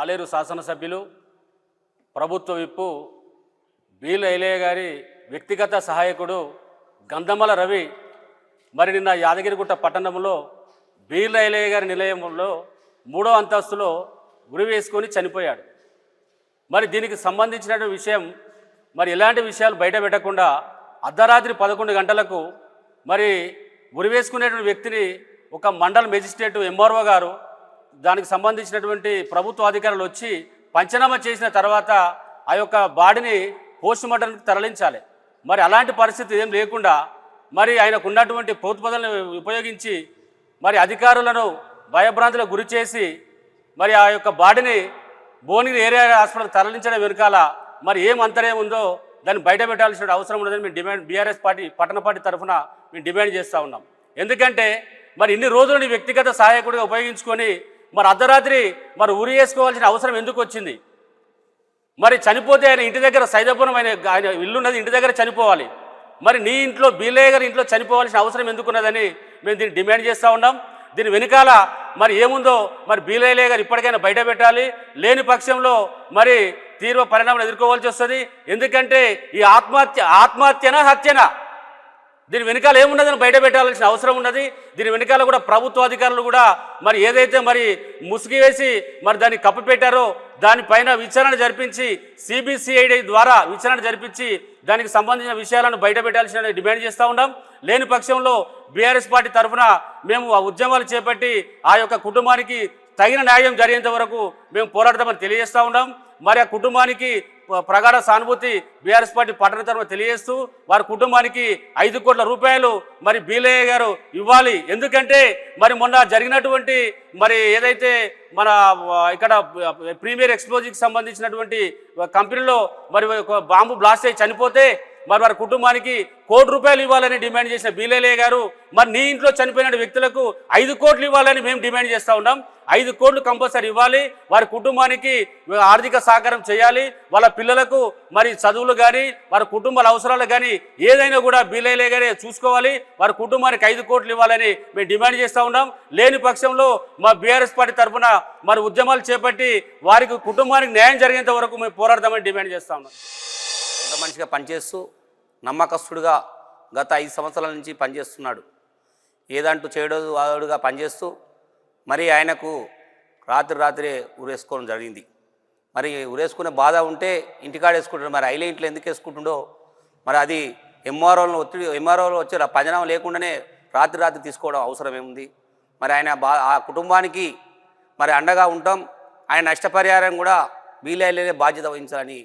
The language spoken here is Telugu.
ఆలేరు శాసనసభ్యులు ప్రభుత్వ విప్పు బీల్ ఐలయ్య గారి వ్యక్తిగత సహాయకుడు గంధమల రవి మరి నిన్న యాదగిరిగుట్ట పట్టణంలో బీల్ ఐలయ్య గారి నిలయంలో మూడో అంతస్తులో గురి వేసుకొని చనిపోయాడు. మరి దీనికి సంబంధించిన విషయం మరి ఎలాంటి విషయాలు బయట పెట్టకుండా అర్ధరాత్రి పదకొండు గంటలకు మరి ఉరివేసుకునేటువంటి వ్యక్తిని ఒక మండల మెజిస్ట్రేట్ ఎంఆర్ఓ గారు దానికి సంబంధించినటువంటి ప్రభుత్వ అధికారులు వచ్చి పంచనామా చేసిన తర్వాత ఆ యొక్క బాడీని పోస్ట్ మార్టంకి తరలించాలి. మరి అలాంటి పరిస్థితి ఏం లేకుండా మరి ఆయనకు ఉన్నటువంటి పోతుపదలను ఉపయోగించి మరి అధికారులను భయభ్రాంతులకు గురి చేసి మరి ఆ యొక్క బాడీని భువనగిరి ఏరియా హాస్పిటల్కి తరలించడం వెనుకాల మరి ఏం అంతరం ఉందో దాన్ని బయట పెట్టాల్సిన అవసరం ఉన్నదని మేము డిమాండ్ బీఆర్ఎస్ పార్టీ పట్టణ పార్టీ తరఫున మేము డిమాండ్ చేస్తూ ఉన్నాం. ఎందుకంటే మరి ఇన్ని రోజులు వ్యక్తిగత సహాయకుడిగా ఉపయోగించుకొని మరి అర్ధరాత్రి మరి ఉరి వేసుకోవాల్సిన అవసరం ఎందుకు వచ్చింది? మరి చనిపోతే ఆయన ఇంటి దగ్గర సైదాపురం ఆయన ఆయన ఇల్లున్నది ఇంటి దగ్గర చనిపోవాలి. మరి నీ ఇంట్లో బీలయ్య గారి ఇంట్లో చనిపోవాల్సిన అవసరం ఎందుకున్నదని మేము దీన్ని డిమాండ్ చేస్తూ ఉన్నాం. దీని వెనకాల మరి ఏముందో మరి బీలయ్య గారు ఇప్పటికైనా బయట పెట్టాలి. లేని పక్షంలో మరి తీవ్ర పరిణామాలు ఎదుర్కోవాల్సి వస్తుంది. ఎందుకంటే ఈ ఆత్మహత్య ఆత్మహత్యనా హత్యనా? దీని వెనకాల ఏమున్నదని బయట పెట్టాల్సిన అవసరం ఉన్నది. దీని వెనకాల కూడా ప్రభుత్వ అధికారులు కూడా మరి ఏదైతే మరి ముసుగు వేసి మరి దాన్ని కప్పపెట్టారో దానిపైన విచారణ జరిపించి సిబిసిఐడి ద్వారా విచారణ జరిపించి దానికి సంబంధించిన విషయాలను బయట పెట్టాల్సిన డిమాండ్ చేస్తూ ఉన్నాం. లేని పక్షంలో బీఆర్ఎస్ పార్టీ తరఫున మేము ఆ ఉద్యమాలు చేపట్టి ఆ యొక్క కుటుంబానికి తగిన న్యాయం జరిగేంత వరకు మేము పోరాడతామని తెలియజేస్తూ ఉన్నాం. మరి ఆ కుటుంబానికి ప్రగాఢ సానుభూతి బీఆర్ఎస్ పార్టీ పట్టణ తరఫున తెలియజేస్తూ వారి కుటుంబానికి ఐదు కోట్ల రూపాయలు మరి బీలయ్య గారు ఇవ్వాలి. ఎందుకంటే మరి మొన్న జరిగినటువంటి మరి ఏదైతే మన ఇక్కడ ప్రీమియర్ ఎక్స్ప్లోజివ్కి సంబంధించినటువంటి కంపెనీలో మరి ఒక బాంబు బ్లాస్ట్ అయి చనిపోతే మరి వారి కుటుంబానికి కోటి రూపాయలు ఇవ్వాలని డిమాండ్ చేసిన బీలేలే గారు మరి నీ ఇంట్లో చనిపోయిన వ్యక్తులకు ఐదు కోట్లు ఇవ్వాలని మేము డిమాండ్ చేస్తూ ఉన్నాం. ఐదు కోట్లు కంపల్సరీ ఇవ్వాలి. వారి కుటుంబానికి ఆర్థిక సహకారం చేయాలి. వాళ్ళ పిల్లలకు మరి చదువులు కానీ వారి కుటుంబాల అవసరాలు కానీ ఏదైనా కూడా బీలేలే గారే చూసుకోవాలి. వారి కుటుంబానికి ఐదు కోట్లు ఇవ్వాలని మేము డిమాండ్ చేస్తూ ఉన్నాం. లేని పక్షంలో మా బీఆర్ఎస్ పార్టీ తరఫున మరి ఉద్యమాలు చేపట్టి వారికి కుటుంబానికి న్యాయం జరిగేంత వరకు మేము పోరాడదామని డిమాండ్ చేస్తూ ఉన్నాం. పెద్ద మనిషిగా పనిచేస్తూ నమ్మకస్తుడుగా గత ఐదు సంవత్సరాల నుంచి పనిచేస్తున్నాడు. ఏదంటూ చేయడు వాడుగా పనిచేస్తూ మరి ఆయనకు రాత్రి రాత్రే ఉరేసుకోవడం జరిగింది. మరి ఉరేసుకునే బాధ ఉంటే ఇంటికాడ వేసుకుంటాడు మరి ఐలే ఇంట్లో ఎందుకు వేసుకుంటుండో మరి అది ఎంఆర్ఓలను ఒత్తిడి ఎంఆర్ఓలో వచ్చే పంజనం లేకుండానే రాత్రి రాత్రి తీసుకోవడం అవసరం ఏముంది? మరి ఆయన బా ఆ కుటుంబానికి మరి అండగా ఉంటాం. ఆయన నష్టపరిహారం కూడా వీలైలే బాధ్యత వహించాలని.